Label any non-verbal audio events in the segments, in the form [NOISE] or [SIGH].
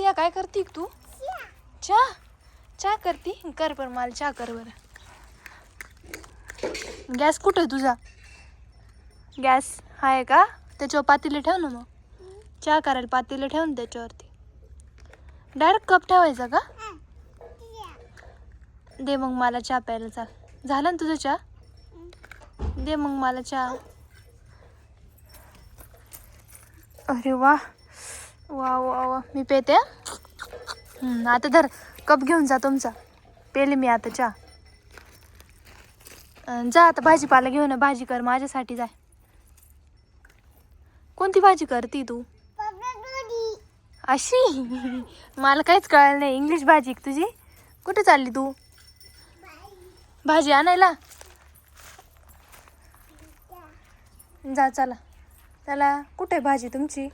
सिया काय करते तू? चहा? चहा करती? कर पण मला चहा कर बरं. गॅस कुठं आहे तुझा? गॅस आहे का? त्याच्यावर पातेलं ठेव ना मग. चहा करायला पातेलं ठेव ना त्याच्यावरती. डायरेक्ट कप ठेवायचा का? दे मग मला चहा प्यायला चाल. झालं ना तुझं चहा? दे मग मला चहा. अरे वा. वा वा वा. मी पेते. आता धर. कप घेऊन जा तुमचा. पेले मी आता चहा. जा आता भाजीपाला घेऊन भाजी कर माझ्यासाठी जाय कोणती भाजी करती तू? अशी? मला काहीच कळलं नाही. इंग्लिश भाजी तुझी. कुठे चालली तू? भाजी आणायला? जा चला. चला. कुठे आहे भाजी तुमची?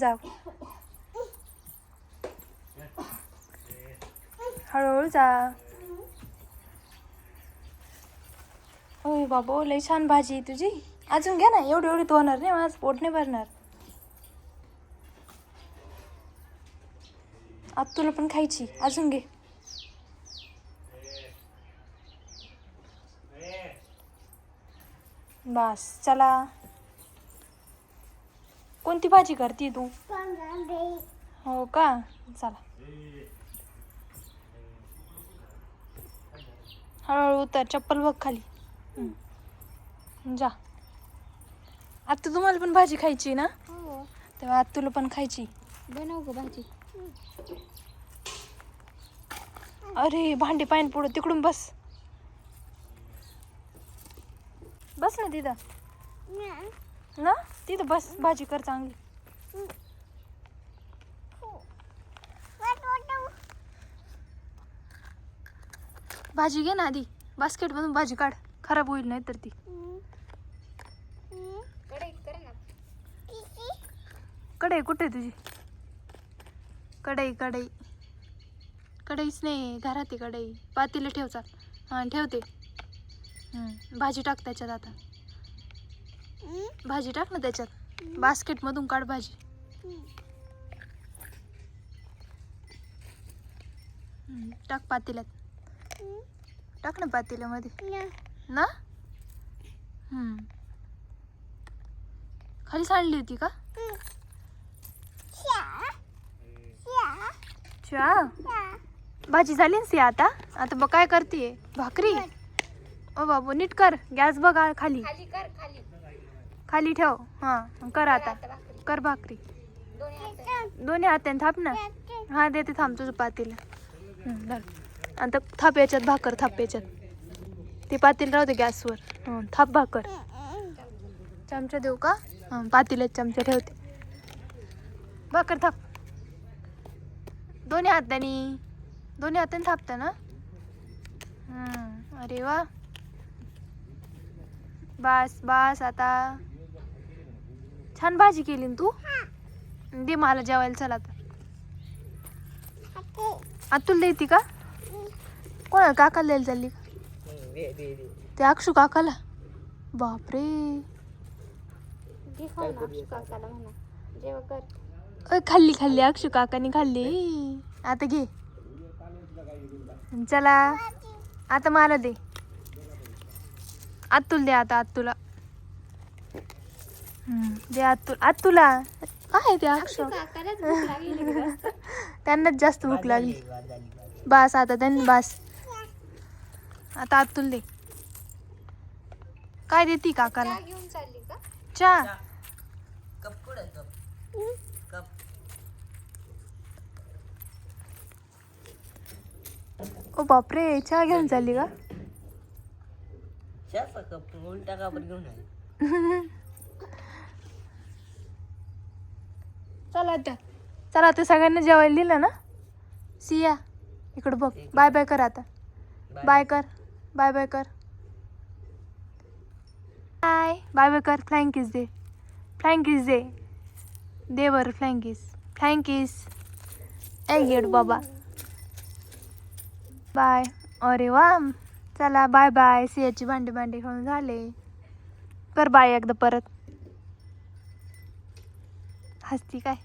जा हळूहळू जा. ओय बाबो लई छान भाजी आहे तुझी. अजून घ्या ना एवढी एवढी तो होणार नाही माझं पोट नाही भरणार. आता तुला पण खायची अजून घे. बस चला. कोणती भाजी करते तू? हो का? चला. हळूहळू उतर चप्पल बघ खाली. हम्म. जा. आता तुम्हाला पण भाजी खायची ना? तेव्हा आता तुला पण खायची. बनव ग भाजी. अरे भांडी पाणी पुढं. तिकडून बस. बस ना तिथं. ना? तिथं बस भाजी कर चांगली. भाजी घे ना आधी. बास्केटमधून भाजी काढ. खराब होईल नाही तर ती. कढई कुठे आहे तुझी? कढई कढई. कढईच नाही घरात आहे कढई. पातीला ठेवचा हां ठेवते. भाजी टाक त्याच्यात आता. भाजी टाक ना त्याच्यात. बास्केटमधून काढ भाजी. टाक पातेल्यात. टाक ना पातेल्यामध्ये. ना? खाली सांडली होती का? चहा? भाजी झाली ना सी आता? आता बघ काय करते भाकरी? ओ बाबू नीट कर. गॅस बघा खाली. खाली कर खाली. खाली ठेव. हां कर आता. कर भाकरी. दोन्ही हात दोन्ही हाताने थाप ना. हा देते थांब तुझं पातील. आता थाप याच्यात भाकर थाप याच्यात. ते पातेल राहते गॅसवर. थाप भाकर. चमचा देऊ का? हां पातेल्यात चमचा ठेवते. भाकर थाप. दोन्ही हाताने. दोन्ही हाताने थापता ना? अरे वा. बस बस आता. छान भाजी केली ना तू? दे मला जेवायला चला आता. अतुल देती का? कोणाला काकाला द्यायला चालली का? ते अक्षू काकाला. बापरे. खाल्ली खाल्ली. अक्षू काकाने खाल्ली. आता घे. चला. आता मला दे. अतुल दे आता अतुला अतुल अतुला काय ते. [LAUGHS] त्यांनाच जास्त भूक लागली. बस आता त्यांनी बस. आता अतुल दे. काय देती काकाला? चहा घेऊन चालली का? चहा. कप कुठं कप कप. ओ बापरे चहा घेऊन चालली का? [LAUGHS] चला आता चला आता सगळ्यांना जेवायला दिलं ना? सिया इकडं बघ. बाय बाय कर आता. बाय कर. बाय बाय कर. बाय बाय बाय कर. फ्लाइंग किस दे फ्लाइंग किस दे दे बरं फ्लाइंग किस फ्लाइंग किस ए गेट बाबा. बाय अरे वा. चला बाय बाय सियाची भांडे भांडे खाऊन झाले. कर बाय एकदा परत. हसती काय?